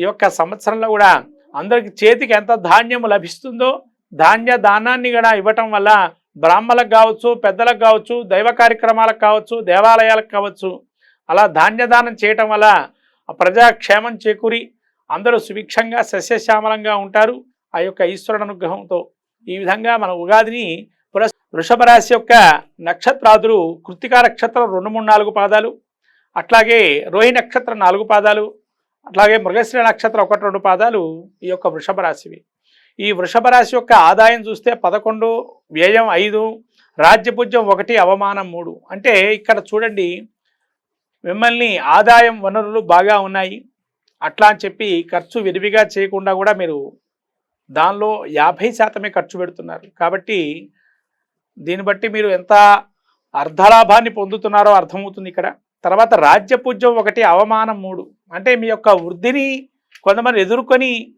ఈ యొక్క సంవత్సరంలో కూడా అందరికి చేతికి ఎంత ధాన్యం లభిస్తుందో ధాన్య దానాన్ని కూడా ఇవ్వటం వల్ల బ్రాహ్మలకు కావచ్చు పెద్దలకు కావచ్చు దైవ కార్యక్రమాలకు కావచ్చు దేవాలయాలకు కావచ్చు అలా ధాన్యదానం చేయటం వల్ల ప్రజాక్షేమం చేకూరి అందరూ సుభిక్షంగా సస్యశ్యామలంగా ఉంటారు. ఆ యొక్క ఈశ్వరుడు అనుగ్రహంతో ఈ విధంగా మన ఉగాదిని వృషభ రాశి యొక్క నక్షత్రాదులు కృతికా నక్షత్రం రెండు మూడు నాలుగు పాదాలు అట్లాగే రోహి నక్షత్రం నాలుగు పాదాలు అట్లాగే మృగశ్రీ నక్షత్రం ఒకటి రెండు పాదాలు ఈ యొక్క వృషభ రాశివి. ఈ వృషభ రాశి యొక్క ఆదాయం చూస్తే పదకొండు వ్యయం ఐదు రాజ్యపుజ్యం ఒకటి అవమానం మూడు. అంటే ఇక్కడ చూడండి మిమ్మల్ని ఆదాయం వనరులు బాగా ఉన్నాయి. అట్లా అని చెప్పి ఖర్చు విరివిగా చేయకుండా కూడా మీరు దానిలో యాభై శాతమే ఖర్చు పెడుతున్నారు. కాబట్టి దీన్ని బట్టి మీరు ఎంత అర్ధలాభాన్ని పొందుతున్నారో అర్థమవుతుంది ఇక్కడ. తర్వాత రాజ్యపూజ్యం ఒకటి అవమానం మూడు. అంటే మీ యొక్క వృద్ధిని కొంతమంది ఎదుర్కొని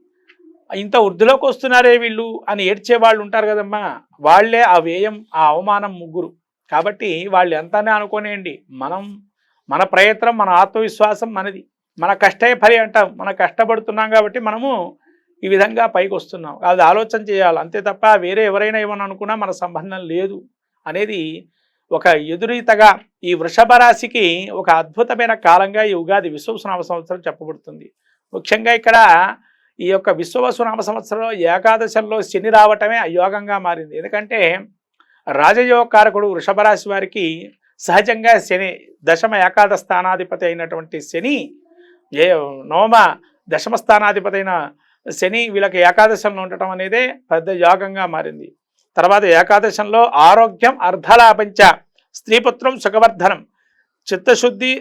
ఇంత వృద్ధిలోకి వస్తున్నారే వీళ్ళు అని ఏడ్చే వాళ్ళు ఉంటారు కదమ్మా. వాళ్ళే ఆ వ్యయం ఆ అవమానం ముగ్గురు. కాబట్టి వాళ్ళు ఎంతనే అనుకోనేయండి. మనం మన ప్రయత్నం మన ఆత్మవిశ్వాసం మనది. మన కష్టే ఫలి అంటాం. మన కష్టపడుతున్నాం కాబట్టి మనము ఈ విధంగా పైకి వస్తున్నాం. అది ఆలోచన చేయాలి. అంతే తప్ప వేరే ఎవరైనా ఏమని అనుకున్నా మన సంబంధం లేదు అనేది ఒక ఎదురీతగా ఈ వృషభ రాశికి ఒక అద్భుతమైన కాలంగా ఈ ఉగాది విశ్వసునామ సంవత్సరం చెప్పబడుతుంది. ముఖ్యంగా ఇక్కడ ఈ యొక్క విశ్వవసునామ సంవత్సరంలో ఏకాదశంలో శని రావటమే అయోగంగా మారింది. ఎందుకంటే రాజయోగకారకుడు వృషభ రాశి వారికి సహజంగా శని దశమ ఏకాదశ స్థానాధిపతి అయినటువంటి శని ఏ నోమ దశమ స్థానాధిపతి అయిన శని వీళ్ళకి ఏకాదశంలో ఉండటం అనేది పెద్ద యోగంగా మారింది. తర్వాత ఏకాదశంలో ఆరోగ్యం అర్ధలాపంచ స్త్రీపుత్రం సుఖవర్ధనం చిత్తశుద్ధి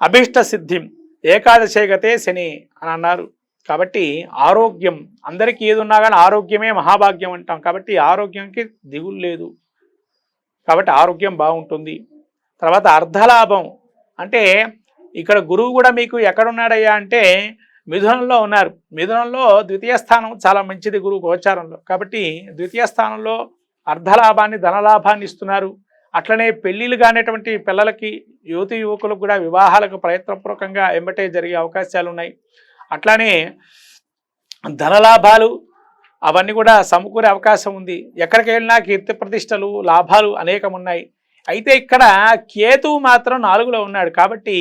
అభీష్ట సిద్ధిం ఏకాదశేగతే శని అని అన్నారు. కాబట్టి ఆరోగ్యం అందరికీ ఏది ఉన్నా కానీ ఆరోగ్యమే మహాభాగ్యం అంటాం. కాబట్టి ఆరోగ్యంకి దిగులు లేదు. కాబట్టి ఆరోగ్యం బాగుంటుంది. తర్వాత అర్ధలాభం అంటే ఇక్కడ గురువు కూడా మీకు ఎక్కడున్నాడయ్యా అంటే మిథునంలో ఉన్నారు. మిథునంలో ద్వితీయ స్థానం చాలా మంచిది గురువు గోచారంలో. కాబట్టి ద్వితీయ స్థానంలో అర్ధలాభాన్ని ధనలాభాన్ని ఇస్తున్నారు. అట్లనే పెళ్ళిళ్ళు కానిటువంటి పిల్లలకి యువతి యువకులకు కూడా వివాహాలకు ప్రయత్నపూర్వకంగా ఎంబటే జరిగే అవకాశాలు ఉన్నాయి అట్లానే ధనలాభాలు అవన్నీ కూడా సమకూరే అవకాశం ఉంది. ఎక్కడికి వెళ్ళినా కీర్తి ప్రతిష్టలు లాభాలు అనేకం ఉన్నాయి అయితే ఇక్కడ కేతువు మాత్రం నాలుగులో ఉన్నాడు కాబట్టి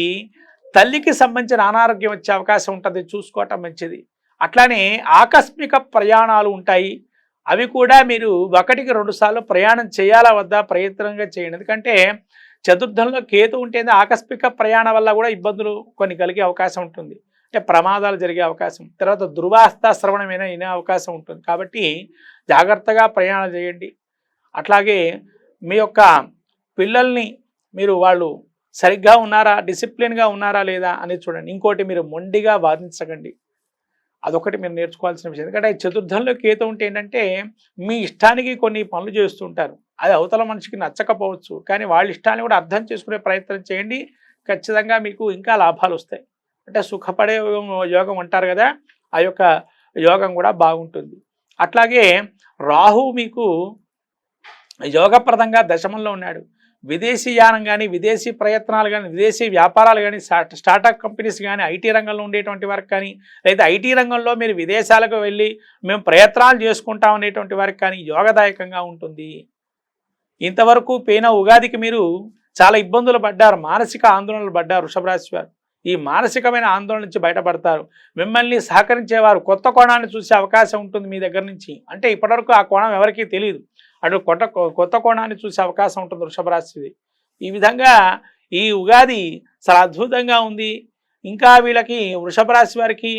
తల్లికి సంబంధించిన అనారోగ్యం వచ్చే అవకాశం ఉంటుంది. చూసుకోవటం మంచిది. అట్లానే ఆకస్మిక ప్రయాణాలు ఉంటాయి. అవి కూడా మీరు ఒకటికి రెండు సార్లు ప్రయాణం చేయాలా వద్దా? ప్రయత్నంగా చేయండి. ఎందుకంటే చతుర్థంలో కేతు ఉంటే ఆకస్మిక ప్రయాణం వల్ల కూడా ఇబ్బందులు కొన్ని కలిగే అవకాశం ఉంటుంది. అంటే ప్రమాదాలు జరిగే అవకాశం. తర్వాత దుర్వాస్తా శ్రవణమైన వినే అవకాశం ఉంటుంది. కాబట్టి జాగ్రత్తగా ప్రయాణం చేయండి. అట్లాగే మీ యొక్క పిల్లల్ని మీరు వాళ్ళు సరిగ్గా ఉన్నారా? డిసిప్లిన్గా ఉన్నారా లేదా? అనేది చూడండి. ఇంకోటి మీరు మొండిగా వాదించకండి. అదొకటి మీరు నేర్చుకోవాల్సిన విషయం. ఎందుకంటే చతుర్థంలో కేతు ఉంటే ఏంటంటే మీ ఇష్టానికి కొన్ని పనులు చేస్తుంటారు అది అవతల మనిషికి నచ్చకపోవచ్చు. కానీ వాళ్ళ ఇష్టాన్ని కూడా అర్థం చేసుకునే ప్రయత్నం చేయండి. ఖచ్చితంగా మీకు ఇంకా లాభాలు వస్తాయి. అంటే సుఖపడే యోగం అంటారు కదా ఆ యొక్క యోగం కూడా బాగుంటుంది. అట్లాగే రాహు మీకు యోగప్రదంగా దశమంలో ఉన్నాడు. విదేశీ యానం కానీ విదేశీ ప్రయత్నాలు కానీ విదేశీ వ్యాపారాలు కానీ స్టార్టప్ కంపెనీస్ కానీ ఐటీ రంగంలో ఉండేటువంటి వారికి కానీ లేదా ఐటీ రంగంలో మీరు విదేశాలకు వెళ్ళి మేము ప్రయత్నాలు చేసుకుంటాం అనేటువంటి వారికి కానీ యోగదాయకంగా ఉంటుంది. ఇంతవరకు పోయిన ఉగాదికి మీరు చాలా ఇబ్బందులు పడ్డారు మానసిక ఆందోళనలు పడ్డారు వృషభరాశి వారు. ఈ మానసికమైన ఆందోళన నుంచి బయటపడతారు. మిమ్మల్ని సహకరించేవారు కొత్త కోణాన్ని చూసే అవకాశం ఉంటుంది మీ దగ్గర నుంచి. అంటే ఇప్పటివరకు ఆ కోణం ఎవరికీ తెలియదు అటు కొత్త కొత్త కోణాన్ని చూసే అవకాశం ఉంటుంది వృషభ రాశిది. ఈ విధంగా ఈ ఉగాది చాలా అద్భుతంగా ఉంది. ఇంకా వీళ్ళకి వృషభ రాశి వారికి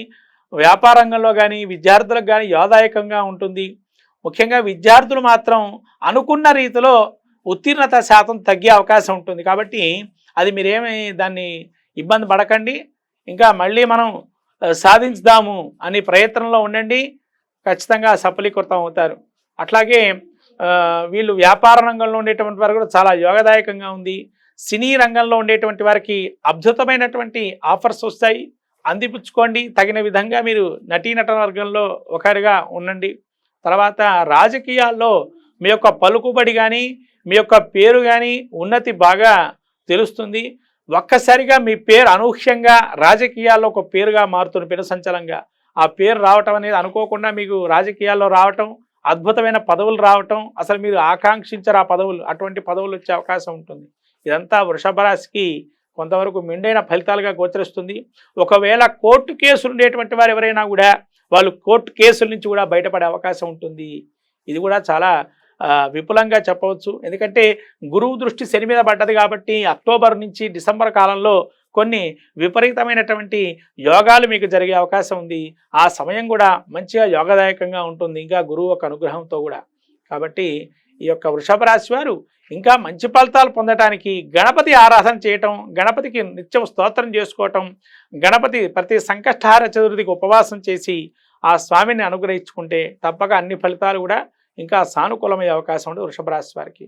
వ్యాపార రంగంలో కానీ విద్యార్థులకు కానీ యోదాయకంగా ఉంటుంది. ముఖ్యంగా విద్యార్థులు మాత్రం అనుకున్న రీతిలో ఉత్తీర్ణత శాతం తగ్గే అవకాశం ఉంటుంది. కాబట్టి అది మీరేమి దాన్ని ఇబ్బంది పడకండి. ఇంకా మళ్ళీ మనం సాధించుదాము అనే ప్రయత్నంలో ఉండండి. ఖచ్చితంగా సఫలీకృతం అవుతారు. అట్లాగే వీళ్ళు వ్యాపార రంగంలో ఉండేటువంటి వారు కూడా చాలా యోగదాయకంగా ఉంది. సినీ రంగంలో ఉండేటువంటి వారికి అద్భుతమైనటువంటి ఆఫర్స్ వస్తాయి. అందిపుచ్చుకోండి. తగిన విధంగా మీరు నటీనట వర్గంలో ఒకరిగా ఉండండి. తర్వాత రాజకీయాల్లో మీ యొక్క పలుకుబడి కానీ మీ యొక్క పేరు కానీ ఉన్నతి బాగా తెలుస్తుంది. ఒక్కసారిగా మీ పేరు అనూహ్యంగా రాజకీయాల్లో ఒక పేరుగా మారుతున్న పినసంచలంగా సంచలంగా ఆ పేరు రావటం అనేది అనుకోకుండా మీకు రాజకీయాల్లో రావటం అద్భుతమైన పదవులు రావటం అసలు మీరు ఆకాంక్షించరు ఆ పదవులు అటువంటి పదవులు వచ్చే అవకాశం ఉంటుంది. ఇదంతా వృషభ రాశికి కొంతవరకు మెండైన ఫలితాలుగా గోచరిస్తుంది. ఒకవేళ కోర్టు కేసులు ఉండేటువంటి వారు ఎవరైనా కూడా వాళ్ళు కోర్టు కేసుల నుంచి కూడా బయటపడే అవకాశం ఉంటుంది. ఇది కూడా చాలా విపులంగా చెప్పవచ్చు. ఎందుకంటే గురువు దృష్టి శని మీద పడ్డది కాబట్టి అక్టోబర్ నుంచి డిసెంబర్ కాలంలో కొన్ని విపరీతమైనటువంటి యోగాలు మీకు జరిగే అవకాశం ఉంది. ఆ సమయం కూడా మంచిగా యోగదాయకంగా ఉంటుంది. ఇంకా గురువు ఒక అనుగ్రహంతో కూడా. కాబట్టి ఈ యొక్క వృషభ రాశి వారు ఇంకా మంచి ఫలితాలు పొందటానికి గణపతి ఆరాధన చేయటం గణపతికి నిత్యం స్తోత్రం చేసుకోవటం గణపతి ప్రతి సంకష్టహార చతుర్థికి ఉపవాసం చేసి ఆ స్వామిని అనుగ్రహించుకుంటే తప్పక అన్ని ఫలితాలు కూడా ఇంకా సానుకూలమయ్యే అవకాశం ఉంది వృషభ రాశి వారికి.